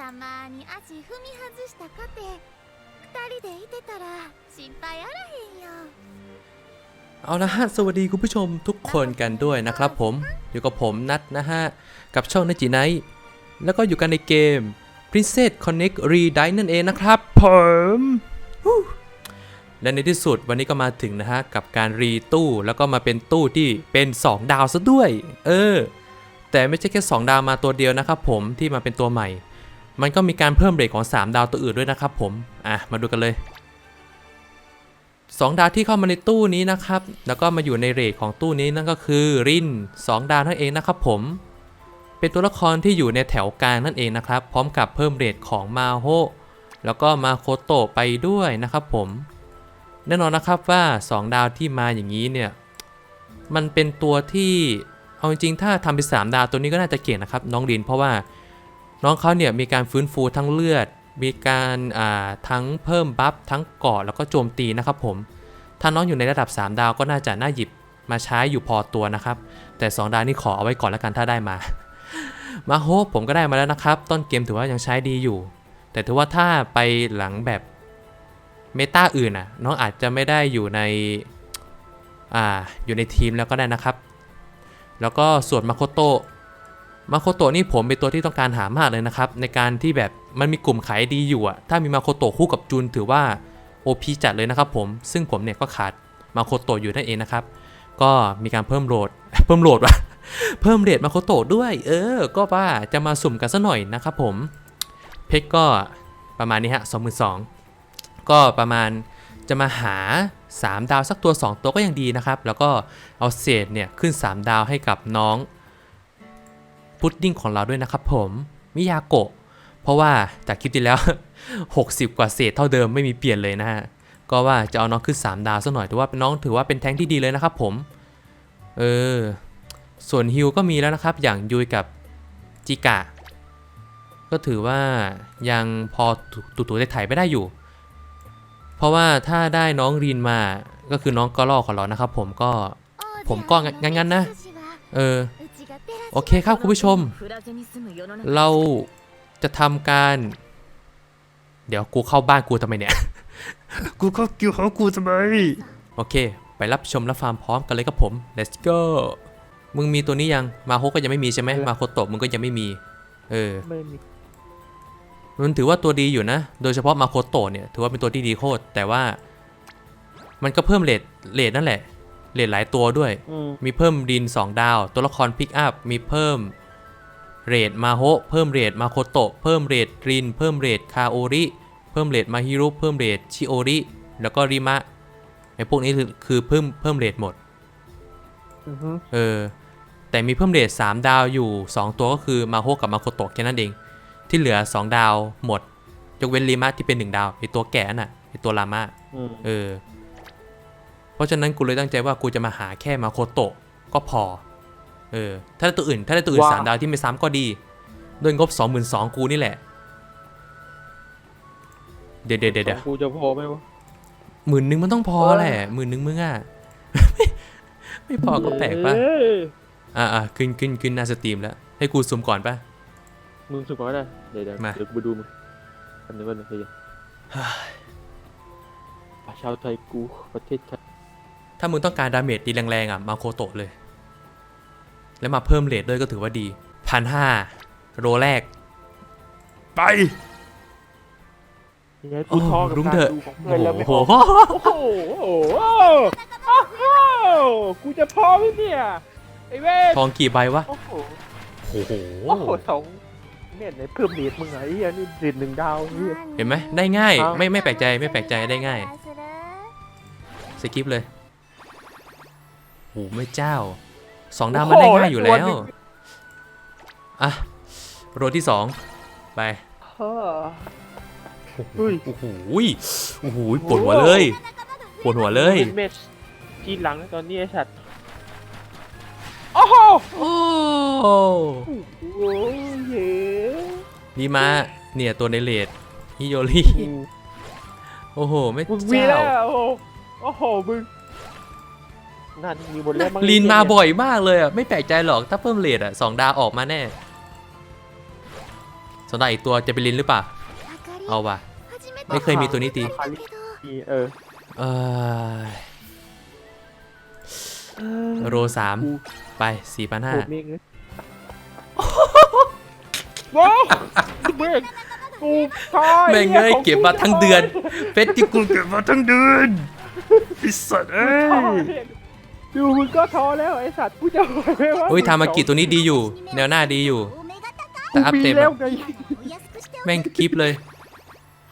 たまに足踏み外したかて二人でいてたら心配あらへんよ เอาละฮะ สวัสดีคุณผู้ชมทุกคนกันด้วยนะครับผม อยู่กับผมนัดนะฮะ กับช่องนจิไนท์แล้วก็อยู่กันในเกม Princess Connect r e d i นั่นเองนะครับผมฮู้และในที่สุดวันนี้ก็มาถึงนะฮะ กับการรีตู้ แล้วก็มาเป็นตู้ที่เป็น 2 ดาวซะด้วย เออ แต่ไม่ใช่แค่ 2 ดาวมาตัวเดียวนะครับผมที่มาเป็นตัวใหม่ มันก็มีการเพิ่มเรทของ 3 ดาวตัวอื่นด้วยนะครับผม อะ มาดูกันเลย 2 ดาวที่เข้ามาในตู้นี้นะครับ แล้วก็มาอยู่ในเรทของตู้นี้นั่นก็คือริน 2 ดาวนั่นเองนะครับผม เป็นตัวละครที่อยู่ในแถวกลางนั่นเองนะครับ พร้อมกับเพิ่มเรทของมาโฮแล้วก็มาโคโตะไปด้วยนะครับผม แน่นอนนะครับว่า 2 ดาวที่มาอย่างนี้เนี่ย มันเป็นตัวที่ เอาจริงๆถ้าทำเป็น 3 ดาวตัวนี้ก็น่าจะเก่งนะครับ น้องรินเพราะว่า น้องเขาเนี่ยมีการฟื้นฟูทั้งเลือด มีการาทั้งเพิ่มบัฟทั้งเกาะแล้วก็โจมตีนะครับผม ถ้าน้องอยู่ในระดับ 3 ดาวก็น่าจะน่าหยิบมาใช้อยู่พอตัวนะครับ แต่ 2 ดาวนี่ขอเอาไว้ก่อนแล้วกันถ้าได้มา มาโฮปผมก็ได้มาแล้วนะครับ ต้นเกมถือว่ายังใช้ดีอยู่ แต่ถือว่าถ้าไปหลังแบบเมตาอื่นอะน้องอาจจะไม่ได้อยู่ในอ่าอยู่ในทีมแล้วก็ได้นะครับ แล้วก็ส่วนมาโคโต มาโคโตะนี่ผมเป็นตัวที่ต้องการหามากเลยนะครับ ในการที่แบบมันมีกลุ่มขายดีอยู่อะถ้ามีมาโคโตะคู่กับจุนถือว่า OP จัดเลยนะครับผม ซึ่งผมเนี่ยก็ขาดมาโคโตะอยู่นั่นเองนะครับ ก็มีการเพิ่มโหลด เพิ่มโหลดวะเพิ่มเรทมาโคโตะด้วย เออ ก็ว่าจะมาสุ่มกันซะหน่อยนะครับผม เพชรก็ประมาณนี้ฮะ22,000ก็ประมาณจะมาหา 3 ดาวสักตัว 2 ตัวก็ยังดีนะครับ แล้วก็เอาเศษเนี่ยขึ้น 3 ดาวให้กับน้อง พุดดิ้งของเราด้วยนะครับผมมิยาโกะเพราะว่าจากคลิปที่แล้ว 60 กว่าเศษเท่าเดิมไม่มีเปลี่ยนเลยนะฮะก็ว่าจะเอาน้องขึ้น 3 ดาวสักหน่อยถือว่าเป็นน้องถือว่าเป็นแท้งที่ดีเลยนะครับผมเออส่วนฮิวก็มีแล้วนะครับ อย่างยุยกับจิกะก็ถือว่ายังพอตุ่ๆได้ถ่ายไปได้อยู่ เพราะว่าถ้าได้น้องรีนมาก็คือน้องกระลอของเรานะครับ ผมก็ผมก็งั้นๆนะ เออ โอเคครับคุณผู้ชม เราจะทำการ เดี๋ยวกูเข้าบ้านกูทำไมเนี่ย กูเข้ากิวของกูทำไม โอเค ไปรับชมและฟาร์มพร้อมกันเลยครับผม let's go มึงมีตัวนี้ยัง มาโฮก็ยังไม่มีใช่ไหม มาโคโตะมึงก็ยังไม่มี เออ ไม่มี มันถือว่าตัวดีอยู่นะ โดยเฉพาะมาโคโตะเนี่ย ถือว่าเป็นตัวที่ดีโคตร แต่ว่า มันก็เพิ่มเลทเลทนั่นแหละ เลทหลายตัวด้วย อืมมีเพิ่มดิน 2 ดาว ตัวละครพิกอัพ มีเพิ่มเรทมาโฮเพิ่มเรทมาโคโตะ เพิ่มเรทริน เพิ่มเรทคาโอริ เพิ่มเรทมาฮิรุ เพิ่มเรทชิโอริ แล้วก็ริมะ ไอ้พวกนี้คือคือเพิ่มเพิ่มเรทหมด อือฮึเออ แต่มีเพิ่มเรท3ดาวอยู่ 2 ตัวก็คือมาโฮกับมาโคโตะแค่นั้นเอง ที่เหลือ 2 ดาวหมด ยกเว้นริมะที่เป็น 1 ดาวไอตัวแก่น่ะไอตัวลามะ อืมเออเพ ราะฉะนั้นกูเลยตั้งใจว่ากูจะมาหาแค่มาโคโตะก็พอ เออ ถ้าได้ตัวอื่น ถ้าได้ตัวอื่นสามดาวที่ไม่ซ้ำก็ดี ด้วยงบ22,000กูนี่แหละ เดี๋ยวเดี๋ยวเดี๋ยวเดี๋ยวของกูจะพอไหมวะหมื่นนึงมันต้องพอเออแหละหมื่นนึงมึงอะ ไม่พอก็แปลกปะเอ้ยอ่าอ่าขึ้นขึ้นขึ้นหน้าสตรีมแล้ว ให้กูซูมก่อนปะมึงสุดก่อนก็ได้ เดี๋ยวเดี๋ยวมาเดี๋ยวกูไปดูมึงทำหนึ่งก่อนหนึ่งเดี๋ยวประชาวไทยกูประเทศไทย ถ้ามึงต้องการดาเมจดีแรงๆอะมาโคโตะเลย แล้วมาเพิ่มเรทด้วยก็ถือว่าดีพันห้าโรแรก ไปเนี่ยกูท้อกับรุ้งการเถอะดูของเพื่อนแล้วไม่โอ้ออกโหโอ้โหโอ้โหอ้าวกูจะพอไหมเนี่ยไอ้เว้ยทองกี่ใบวะ โอ้โหโอ้โหโอ้โหสองเนี่ยไหนเพิ่มเดทมึงไงไอ้เหี้ยนี่เดทหนึ่งดาวเหี้ยเห็นไหมได้ง่ายครับไม่ไม่แปลกใจไม่แปลกใจได้ง่าย สกิปเลย โอ้ไม่เจ้าสองดาวมันได้ง่ายอยู่แล้วอะโรที่สองไปเฮ้อเฮ้ยโอ้โหโอ้โหปวดหัวเลยปวดหัวเลยเป็นเม็ดทีหลังตอนนี้ไอ้สัตว์โอ้โหโอ้โอ้ยเย้นี่มาเนี่ยตัวในเลดฮิโยริโอ้โหไม่มึงมีเจ้าแล้วโอ้โหโอ้โหมึง น่าจะมีบนเล่มบ้างลีนมาบ่อยมากเลยอะ ไม่แปลกใจหรอกถ้าเพิ่มเลดอะสองดาวออกมาแน่สองดาอีกตัวจะเป็นลินหรือเปล่า เอาว่ะ ไม่เคยมีตัวนี้ตีเออโรสามไปสี่พันห้าว้าวเบรกกูพายแม่งเงยเก็บมาทั้งเดือนเฟชรที่กูเก็บมาทั้งเดือนพิสัตว์เอ้ ดูมึงก็ท้อแล้วไอสัตว์กูจะบอกเลยว่าอุ้ยทามากิตัวนี้ดีอยู่ แนวหน้าดีอยู่ แต่อัพเดตแบบแม่งคลิปเลย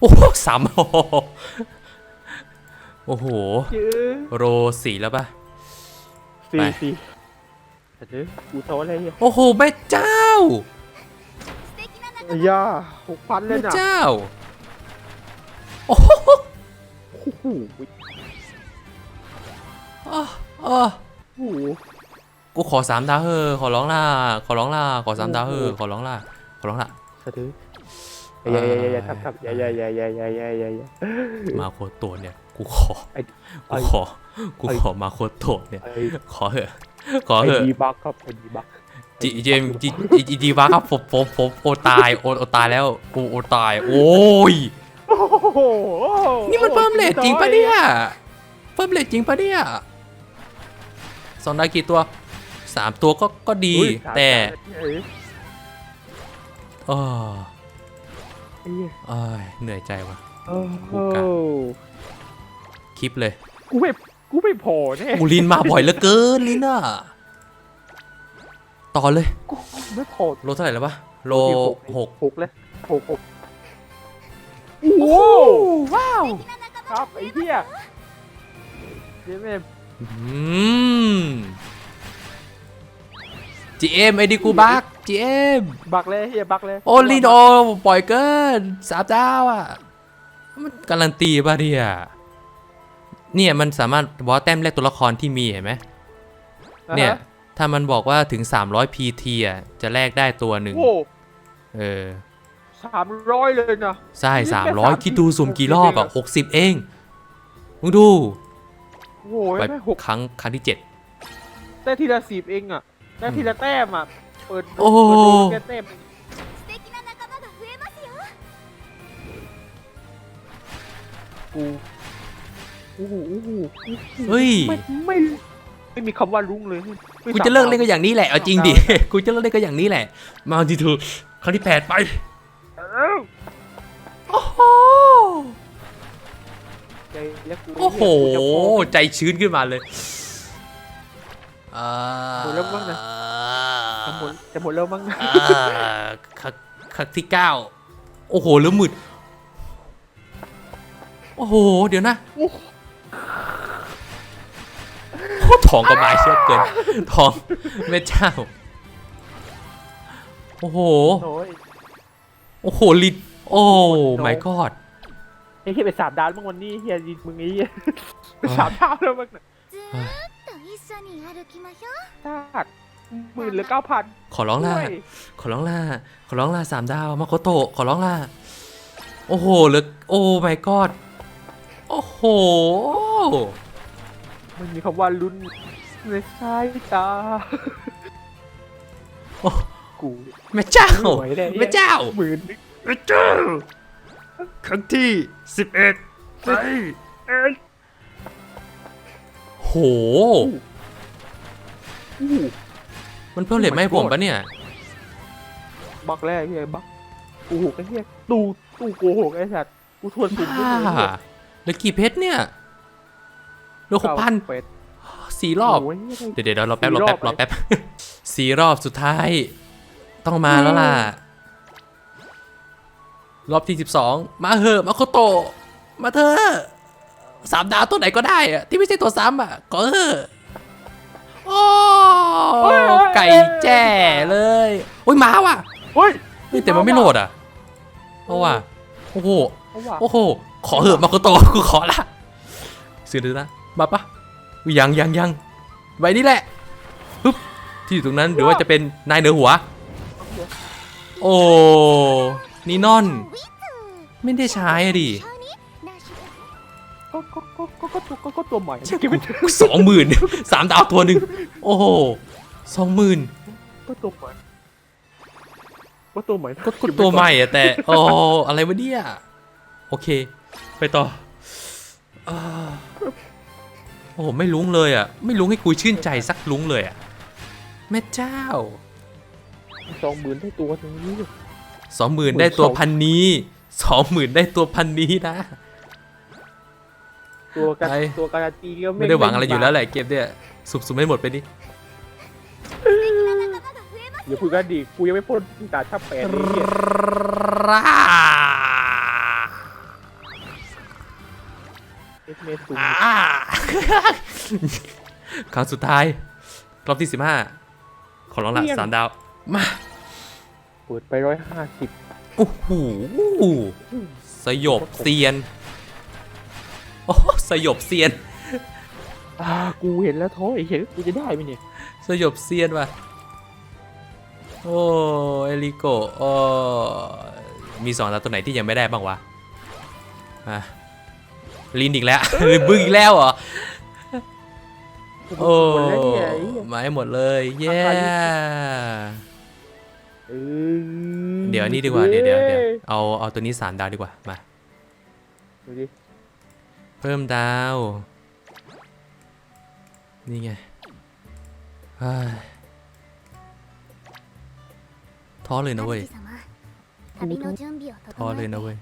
โอ้สามโอ้โห โรสีแล้วปะสี่สี่กูท้อเนี่ยโอ้โหแม่เจ้าอย่าหกพันเลยนะเจ้า โอ้โห โอ้โหอ้ออ้อโอ้โหกูขอสามดาวเฮอขอร้องล่าขอร้องล่าขอสามดาวเฮอขอร้องล่าขอร้องล่าแต่เด้ออย่าอย่าอย่าอย่าทำทำอย่าอย่าอย่าอย่าอย่าอย่าอย่าอย่า มาโคโตะเนี่ยกูขอไอ้กูขอกูขอมาโคโตะเนี่ย ไอ้ขอเถอะขอไอ้เถอะดีบักครับไอ้ดีบักจีเจมจีจีจีจีวะครับผมผมผมโอตายโอโอตายแล้วโอโอตาย โอ้ยโอ้โหนี่มันเพิ่มเลทจริงปะเนี่ยเพิ่มเลทจริงปะเนี่ย สองดาวกี่ตัวสามตัวก็ก็ดีอุ้ยสามแต่เอ้ยเออไอ้เหี้ยเอ้ยเหนื่อยใจว่ะโอ้โหกูกะคลิปเลย กูไม่กูไม่พอแน่อูลินมาบ่อยเหลือเกินลินอะต่อเลยกูไม่พอโลเท่าไหร่แล้ววะโลหกหกเลยหกหกโอ้โหว้าว ครับไอ้เหี้ยเดี๋ยว แม่อืม GM ไอ้ดิกูบัก GM บักเลยเฮียบักเลย โอลินโอปล่อยเกินสามดาวอะ มันการันตีป่ะเนี่ยเนี่ยมันสามารถบอสแต้มแรกตัวละครที่มีเห็นไหมเนี่ย ถ้ามันบอกว่าถึง 300 PT อะจะแลกได้ตัวหนึ่งโอ้เออสามร้อยเลยนะ ใช่นี่แค่300 30คิดดูสุ่มกี่รอบอะ60เอง มึงดู โอ้โหไปด้หกครั้งครั้งที่เจ็ดได้ทีละสิบเองอะได้ทีละแต้มอะเปิดโอ้โหแค่แต้มกูโอ้โหโอ้โหเฮ้ยไม่ไม่มีคำว่ารุ่งเลยกูจะเลิกเล่นก็อย่างนี้แหละเอาจริงดิกูจะเลิกเล่นก็อย่างนี้แหละ มาดีเถอะครั้งที่แปดไป ใจแล้วกูโอ้โหกูจะพอใจชื้นขึ้นมาเลยอ่าหมดแล้วมั้งนะ จะหมดจะหมดแล้วมั้งอ่าครั้งครั้งที่เก้าโอ้โหเหลือหมื่นโอ้โห เดี๋ยวนะโอ้ทองกับไม้เชื่อเกินทองแม่เจ้า โอ้โห โอ้ยโอ้โหลิดโอ้ my god ไอ้เฮียไปสามดาวเมื่อวันนี้เฮียยิมึงนี้เฮีสามดาวแล้วมึงน่ากหมื่นหรือเก้าพันขอร้องล่ะขอร้องล่ะ ขอร้องล่ะสามดาว มาโคโตะ ขอร้องล่ะ โอ้โหหรือโอ้ my god โอ้โห มันมีคำว่าลุ้นในสายตาโอ้ กู แม่เจ้าแม่เจ้า หมื่นแม่เจ้า ครั้งที่สิบเอ็ดไปเอ็นโห อู้มันเพิ่มเลทไม่ให้ผมปะเนี่ย บักแรกเฮียบักกูหกไอ้เฮียตู้ตู้โกหกไอ้สัตว์กูทวนสุ่มด้วยบ้าเลยเหลือกี่เพชรเนี่ยเหลือหกพันเป็ด สี่รอบโยเหี้ยเดี๋ยวเดี๋ยวเราแป๊บสี่เราแป๊บรอบเราแป๊บ สี่รอบสุดท้าย ต้องมาแล้วล่ะ รอบที่สิบสองมาเหอะมาโคโตะมาเถอะสามดาวตัวไหนก็ได้อะที่ไม่ใช่ตัวซ้ำอะก็เถอะโอ้ไก่แจ้เลยโอ้ยมาว่ะเฮ้ยเฮ้ยแต่มันไม่โหลดอะเพราะว่าโอ้โหเอาว่ะโอ้โหขอเหอะมาโคโตะกูขอละซื้อดูนะมาปะอุ๊ยยังยังยังใบนี้แหละปึ๊บที่อยู่ตรงนั้นหรือว่าจะเป็นนายเหนือหัว โอ้ นี่นอน ไม่ได้ใช้อะดิก็ก็ตัวก็ตัวใหม่เช็คมัสองหมื่นสามดาวตัวหนึ่งโอ้โหสองหมื่นก็ตัวใหม่ก็ตัวใหม่ก็ตัวใหม่อะแต่โอ้อะไรวะเนี่ยโอเค ไปต่อโอ้โหไม่ลุ้งเลยอะ ไม่ลุ้งให้คุยชื่นใจสักลุ้งเลยอะแม่เจ้าสองหมื่นได้ตัวนึง สองหมื่นได้ตัวพันนี้สองหมื่นได้ตัวพันนี้นะ ตัวกันไอ้ตัวการันตีก็ไม่ได้หวังอะไรอยู่แล้วแหละเกมเนี่ยสุบๆไม่หมดไปดิอย่าพูดกันดิกูยังไม่พ้นด่านทับแปดเลยเนี่ยเอสเมสุงอ่าครั้งสุดท้าย รอบที่สิบห้าขอร้องละสามดาว มา เปิดไปร้อยห้าสิบโอ้โหสยบเซียน โอ้สยบเซียน อ่ากูเห็นแล้วท้อไอ้เหี้ยกูจะได้ไหมเนี่ยสยบเซียนว่ะ โอ้เอลิโกโอ้มีสองดาวตัวไหนที่ยังไม่ได้บ้างวะอะลินอีกแล้ว หรือบึ้งอีกแล้วเหรอ โอ้หมดแล้วเนี่ยไอ้เหี้ย มาให้หมดเลย เย้ เดี๋ยวนี้ดีกว่าเดี๋ยวเดี๋ยวเอาเอาตัวนี้สามดาวดีกว่ามาดูดิเพิ่มดาว นี่ไงท้อเลยนะเว้ยท้อเลยนะเว้ย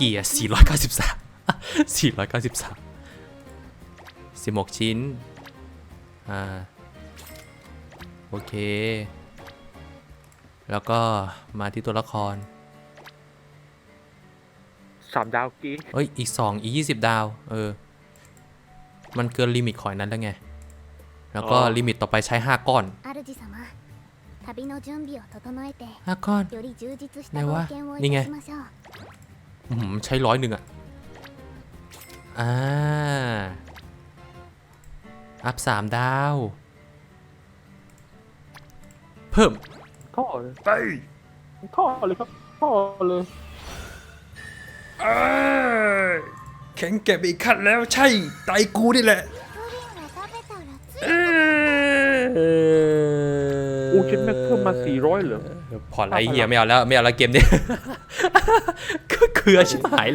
กียร์สี่ร้อยเก้าสิบสามสี่ร้อยเก้าสิบสามสิบหกชิ้น อ่า โอเค แล้วก็มาที่ตัวละครสามดาวกี้เอ้ย อีกสองอียี่สิบดาว เออ มันเกินลิมิตขอยนั้นแล้วไง แล้วก็ลิมิตต่อไปใช้ห้าก้อนห้าก้อนไหนวะ นี่ไงใช้ร้อยหนึ่งอะ อ่า อัพสามดาว เพิ่ม ท่อเลยไปท่อเลยครับท่อเลยเออแข็งแกร่ไปอีกขั้นแล้วใช่ ไตกูนี่แหละเอ้โอ้ชิดแม็เพิ่มมาสี่ร้อยเหรอ พอไรเฮียไม่เอาแล้วไม่เอาแล้วเกมนี้ ก็เคือชิบหายเลย